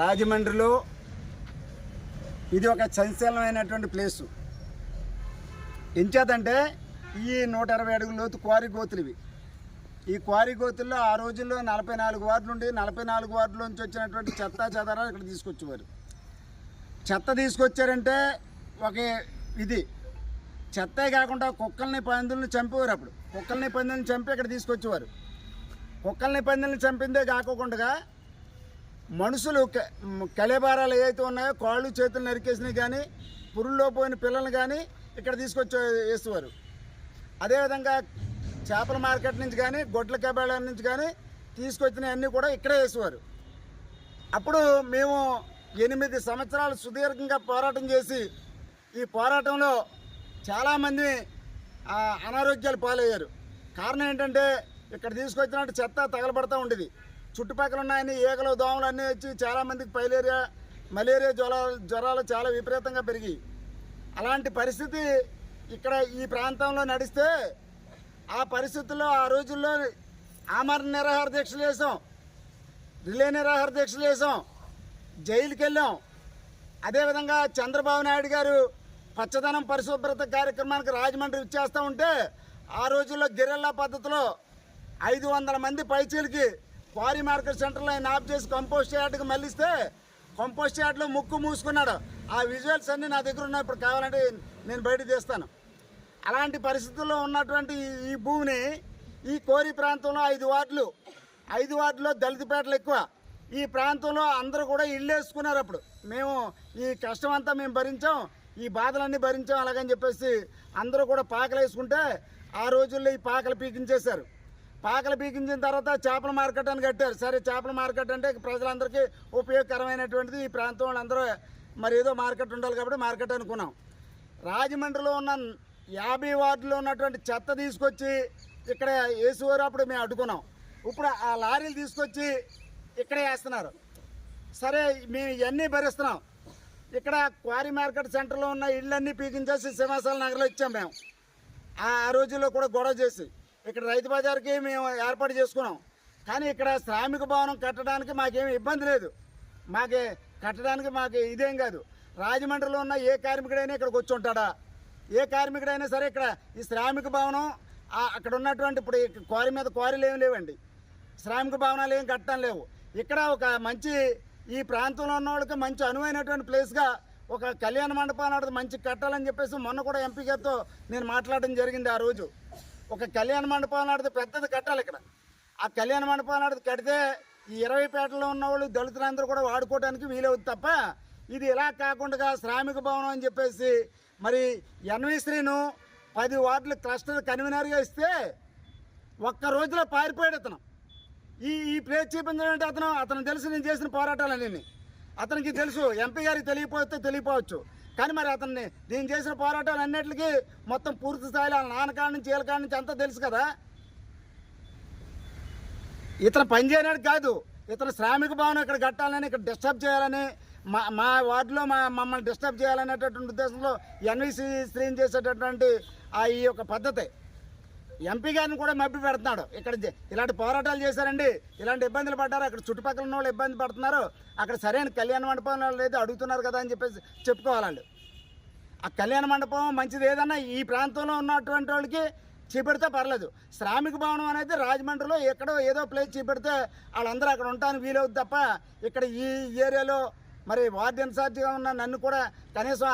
రాజమండ్రిలో ఇది ఒక సంచలనమైనటువంటి ప్లేసు. ఎంచేతంటే ఈ నూట ఇరవై అడుగుల లోతు క్వారీ గోతులు ఇవి. ఈ క్వారీ గోతుల్లో ఆ రోజుల్లో నలభై నాలుగు వార్డులు ఉండి నలభై నాలుగు వార్డుల నుంచి వచ్చినటువంటి చెత్త చెదరా ఇక్కడ తీసుకొచ్చేవారు. చెత్త తీసుకొచ్చారంటే ఒక ఇది. చెత్తే కాకుండా కుక్కల్ని పందుల్ని చంపేవారు అప్పుడు. కుక్కల్ని పందుల్ని చంపి ఇక్కడ తీసుకొచ్చేవారు. కుక్కల్ని పందుల్ని చంపిందే కాకోకుండా మనుషులు కళేబారాలు ఏవైతే ఉన్నాయో కాళ్ళు చేతులు నరికేసినవి కానీ పురుల్లో పోయిన పిల్లల్ని కానీ ఇక్కడ తీసుకొచ్చి వేసేవారు. అదేవిధంగా చేపల మార్కెట్ నుంచి కానీ గొడ్ల కబాళ నుంచి కానీ తీసుకొచ్చినవి అన్నీ కూడా ఇక్కడే వేసేవారు. అప్పుడు మేము ఎనిమిది సంవత్సరాలు సుదీర్ఘంగా పోరాటం చేసి ఈ పోరాటంలో చాలామంది అనారోగ్యాలు పాలయ్యారు. కారణం ఏంటంటే ఇక్కడ తీసుకొచ్చినట్టు చెత్త తగలబడతా ఉండేది. చుట్టుపక్కల ఉన్నాయని ఈగలు దోమలు అన్నీ వచ్చి చాలామందికి పైలేరియా మలేరియా జ్వరాలు జ్వరాలు చాలా విపరీతంగా పెరిగి. అలాంటి పరిస్థితి ఇక్కడ ఈ ప్రాంతంలో నడిస్తే ఆ పరిస్థితుల్లో ఆ రోజుల్లో ఆమర నిరాహార దీక్షలు చేసాం. రిలే నిరాహార దీక్షలు చేసాం. జైలుకి వెళ్ళాం అదేవిధంగా చంద్రబాబు నాయుడు గారు పచ్చదనం పరిశుభ్రత కార్యక్రమానికి రాజమండ్రి ఇచ్చేస్తూ ఉంటే ఆ రోజుల్లో గిరెల్లా పద్ధతిలో ఐదు వందల మంది పైచీలకి క్వారీ మార్కెట్ సెంటర్లో ఆయన ఆఫ్ చేసి కంపోస్ట్ యార్డ్కి మళ్ళిస్తే కంపోస్ట్ యార్డ్లో ముక్కు మూసుకున్నాడు. ఆ విజువల్స్ అన్నీ నా దగ్గర ఉన్నాయి. ఇప్పుడు కావాలంటే నేను బయట తీస్తాను. అలాంటి పరిస్థితుల్లో ఉన్నటువంటి ఈ- భూమిని ఈ కోరి ప్రాంతంలో ఐదు వార్డులు ఐదు వార్డులో దళితపేటలు ఎక్కువ. ఈ ప్రాంతంలో అందరూ కూడా ఇళ్ళేసుకున్నారు వేసుకున్నారు అప్పుడు. మేము ఈ కష్టం అంతా మేము భరించాం ఈ బాధలన్నీ భరించాం అలాగని చెప్పేసి అందరూ కూడా పాకలు వేసుకుంటే ఆ రోజుల్లో ఈ పాకలు పీకించేశారు. పాకలు పీకించిన తర్వాత చేపల మార్కెట్ అని కట్టారు. సరే చేపల మార్కెట్ అంటే ప్రజలందరికీ ఉపయోగకరమైనటువంటిది ఈ ప్రాంతం వాళ్ళందరూ మరి ఏదో మార్కెట్ ఉండాలి కాబట్టి మార్కెట్ అనుకున్నాం. రాజమండ్రిలో ఉన్న యాభై వార్డులో ఉన్నటువంటి చెత్త తీసుకొచ్చి ఇక్కడ వేసేవారు అప్పుడు మేము అడ్డుకున్నాం. ఇప్పుడు ఆ లారీలు తీసుకొచ్చి ఇక్కడే వేస్తున్నారు. సరే మేము ఇవన్నీ భరిస్తున్నాం. ఇక్కడ క్వారీ మార్కెట్ సెంటర్లో ఉన్న ఇళ్ళన్నీ పీకించేసి సింహాసాల నగర్లో ఇచ్చాం మేము. ఆ రోజుల్లో కూడా గొడవ చేసి ఇక్కడ రైతు బజార్కి మేము ఏర్పాటు చేసుకున్నాం. కానీ ఇక్కడ శ్రామిక భవనం కట్టడానికి మాకేమి ఇబ్బంది లేదు. మాకే కట్టడానికి మాకు ఇదేం కాదు. రాజమండ్రిలో ఉన్న ఏ కార్మికుడైనా ఇక్కడికి వచ్చి ఉంటాడా? ఏ కార్మికుడైనా సరే ఇక్కడ ఈ శ్రామిక భవనం అక్కడ ఉన్నటువంటి ఇప్పుడు క్వారీ మీద క్వారీలు ఏమి లేవండి. శ్రామిక భవనాలు ఏం కట్టడం లేవు. ఇక్కడ ఒక మంచి ఈ ప్రాంతంలో ఉన్న వాళ్ళకి మంచి అనువైనటువంటి ప్లేస్గా ఒక కళ్యాణ మండపం మంచి కట్టాలని చెప్పేసి మొన్న కూడా ఎంపీ గారితో నేను మాట్లాడడం జరిగింది ఆ రోజు. ఒక కళ్యాణ మండపం నాటిది పెద్దది కట్టాలి ఇక్కడ. ఆ కళ్యాణ మండపం నాటిది కడితే ఈ ఇరవై పేటలో ఉన్న వాళ్ళు దళితులందరూ కూడా వాడుకోవడానికి వీలవుతుంది తప్ప ఇది ఇలా కాకుండా శ్రామిక భవనం అని చెప్పేసి మరి ఎన్విశ్రీను పది వార్డులు క్లస్టర్ కన్వీనర్గా ఇస్తే ఒక్క రోజులో పారిపోయాడు అతను. ఈ ఈ ప్లేస్ చూపించడం అంటే అతను? అతను తెలుసు నేను చేసిన పోరాటాలన్నీ అతనికి తెలుసు ఎంపీ గారికి తెలియపోతే తెలియపోవచ్చు. కానీ మరి అతన్ని నేను చేసిన పోరాటాలు అన్నిటికీ మొత్తం పూర్తి స్థాయిలో వాళ్ళ నాన్నకాడ నుంచి వీళ్ళ నుంచి అంతా తెలుసు కదా. ఇతను పనిచేయడానికి కాదు ఇతను శ్రామిక భవనం ఇక్కడ కట్టాలని ఇక్కడ డిస్టర్బ్ చేయాలని మా మా వార్డులో మా మమ్మల్ని డిస్టర్బ్ చేయాలనేటటువంటి ఉద్దేశంలో ఎన్వీసీ స్త్రీని చేసేటటువంటి ఆ ఈ యొక్క పద్ధతి. ఎంపీ గారిని కూడా మభ్య పెడుతున్నాడు. ఇక్కడ ఇలాంటి పోరాటాలు చేశారండి. ఇలాంటి ఇబ్బందులు పడ్డారు. అక్కడ చుట్టుపక్కల ఉన్న వాళ్ళు ఇబ్బంది పడుతున్నారు. అక్కడ సరైన కళ్యాణ మండపం లేదు అడుగుతున్నారు కదా అని చెప్పేసి చెప్పుకోవాలండి. ఆ కళ్యాణ మండపం మంచిది ఏదన్నా ఈ ప్రాంతంలో ఉన్నటువంటి వాళ్ళకి చూపెడితే పర్లేదు. శ్రామిక భవనం అనేది రాజమండ్రిలో ఎక్కడో ఏదో ప్లేస్ చేపెడితే వాళ్ళందరూ అక్కడ ఉండడానికి వీలవుద్ది తప్ప ఇక్కడ ఈ ఏరియాలో మరి వార్డు ఇన్ఛార్జిగా ఉన్న నన్ను కూడా కనీసం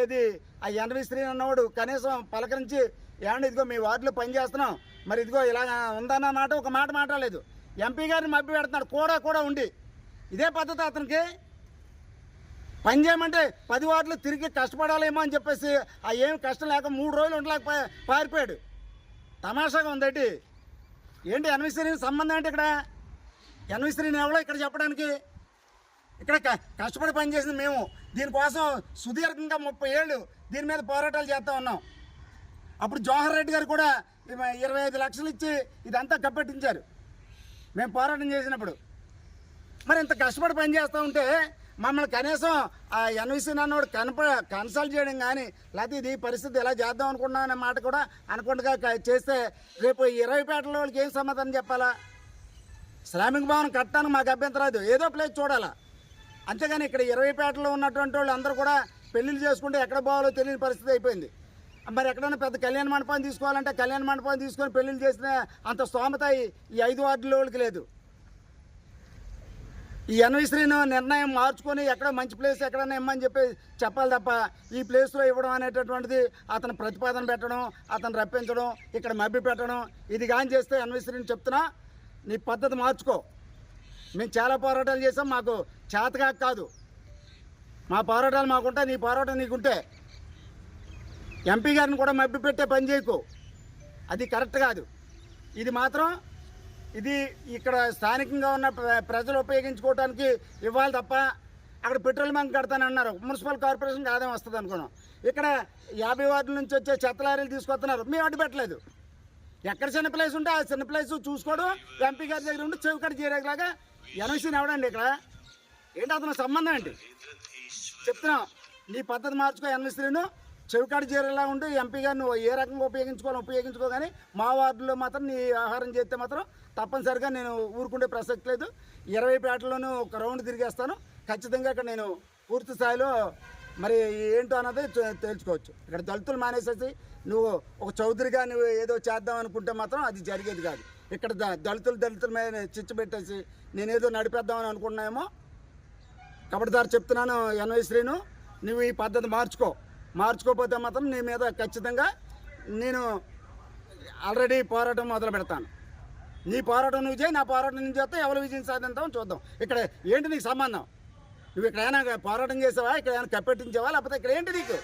ఏది ఆ ఎనభై స్త్రీ ఉన్నవాడు కనీసం పలకరించి ఏమన్నా ఇదిగో మీ వార్డులో పని చేస్తున్నాం. మరి ఇదిగో ఇలా ఉందన్న మాట ఒక మాట మాట్లాడలేదు. ఎంపీ గారిని మబ్బి పెడుతున్నాడు కూడా కూడా ఉండి. ఇదే పద్ధతి అతనికి. పని చేయమంటే పది వార్డులు తిరిగి కష్టపడాలేమో అని చెప్పేసి ఆ ఏం కష్టం లేక మూడు రోజులు ఉండలేక పారిపోయాడు. తమాషాగా ఉందండి ఏంటి ఎన్విశ్రీని సంబంధం ఏంటి ఇక్కడ? ఎన్విశ్రీని ఎవరో ఇక్కడ చెప్పడానికి? ఇక్కడ క- కష్టపడి పనిచేసింది మేము. దీనికోసం సుదీర్ఘంగా ముప్పై ఏళ్ళు దీని మీద పోరాటాలు చేస్తూ ఉన్నాం. అప్పుడు జవహర్ రెడ్డి గారు కూడా ఇరవై ఐదు లక్షలు ఇచ్చి ఇదంతా కప్పెట్టించారు. మేము పోరాటం చేసినప్పుడు. మరి ఇంత కష్టపడి పని చేస్తూ ఉంటే మమ్మల్ని కనీసం ఆ ఎన్విసి అన్నోడు కనప కన్సల్ట్ చేయడం కానీ లేకపోతే ఇది పరిస్థితి ఎలా చేద్దాం అనుకున్నాం అనే మాట కూడా అనుకుంటగా చేస్తే రేపు ఇరవై పేటల వాళ్ళకి ఏం సమాధానం చెప్పాలా? శ్రామిక భవనం కట్టడానికి మాకు అభ్యంతరాదు ఏదో ప్లేస్ చూడాలా? అంతేగాని ఇక్కడ ఇరవై పేటలో ఉన్నటువంటి వాళ్ళు అందరూ కూడా పెళ్ళిళ్ళు చేసుకుంటే ఎక్కడ పోవాలో తెలియని పరిస్థితి అయిపోయింది. మరి ఎక్కడైనా పెద్ద కళ్యాణ మండపాన్ని తీసుకోవాలంటే కళ్యాణ మండపాన్ని తీసుకొని పెళ్ళిళ్ళు చేసిన అంత స్తోమత ఈ- ఈ ఐదు వార్డుల వాళ్ళకి లేదు. ఈ ఎన్విశ్రీను నిర్ణయం మార్చుకొని ఎక్కడ మంచి ప్లేస్ ఎక్కడైనా ఇమ్మని చెప్పి చెప్పాలి తప్ప ఈ ప్లేస్లో ఇవ్వడం అనేటటువంటిది అతను ప్రతిపాదన పెట్టడం అతను రప్పించడం ఇక్కడ మభ్య పెట్టడం ఇది కానీ చేస్తే ఎన్విశ్రీని చెప్తున్నా నీ పద్ధతి మార్చుకో. మేము చాలా పోరాటాలు చేసాం మాకు చేతగా కాదు. మా పోరాటాలు మాకుంటే నీ పోరాటం నీకుంటే. ఎంపీ గారిని కూడా మబ్బి పెట్టే పని చేయకు. అది కరెక్ట్ కాదు. ఇది మాత్రం ఇది ఇక్కడ స్థానికంగా ఉన్న ప్రజలు ఉపయోగించుకోవడానికి ఇవ్వాలి తప్ప అక్కడ పెట్రోల్ బంక్ కడతానన్నారు మున్సిపల్ కార్పొరేషన్కి ఆదాయం వస్తుంది అనుకున్నాం. ఇక్కడ యాభై వార్డుల నుంచి వచ్చే చెత్త లారీలు తీసుకొస్తున్నారు. మేము అడ్డు పెట్టలేదు. ఎక్కడ చిన్న ప్లేస్ ఉంటే ఆ చిన్న ప్లేస్ చూసుకోవడం ఎంపీ గారి దగ్గర ఉండి చెవికడ చేరేలాగా ఎనభై ఎవడండి ఇక్కడ ఏంటి అతను సంబంధం ఏంటి? చెప్తున్నా నీ పద్ధతి మార్చుకో ఎన్ఎస్త్రీను చెవికాడు చేరేలా ఉండి ఎంపీగా నువ్వు ఏ రకంగా ఉపయోగించుకోవాలని ఉపయోగించుకో కానీ మా వార్డులో మాత్రం నీ ఆహారం చేస్తే మాత్రం తప్పనిసరిగా నేను ఊరుకుండే ప్రసక్తి లేదు. ఇరవై పేటలోనూ ఒక రౌండ్ తిరిగేస్తాను. ఖచ్చితంగా ఇక్కడ నేను పూర్తి స్థాయిలో మరి ఏంటో అన్నది తెలుసుకోవచ్చు. తేల్చుకోవచ్చు ఇక్కడ దళితులు మానేసేసి నువ్వు ఒక చౌదరిగా నువ్వు ఏదో చేద్దాం అనుకుంటే మాత్రం అది జరిగేది కాదు. ఇక్కడ ద- దళితులు దళితుల మీద చిచ్చు పెట్టేసి నేనేదో నడిపేద్దామని అనుకున్నాయేమో కబడిదారు చెప్తున్నాను ఎన్వై శ్రీను నువ్వు ఈ పద్ధతి మార్చుకో. మార్చుకోకపోతే మాత్రం నీ మీద ఖచ్చితంగా నేను ఆల్రెడీ పోరాటం మొదలు పెడతాను. నీ పోరాటం నువ్వు చేయి నా పోరాటం నువ్వు చేస్తే ఎవరు విజయం సాధించామో చూద్దాం. ఇక్కడ ఏంటి నీకు సంబంధం? నువ్వు ఇక్కడ ఏమైనా పోరాటం చేసావా? ఇక్కడ ఏమైనా కప్పెట్టించావా? లేకపోతే ఇక్కడ ఏంటి నీకు?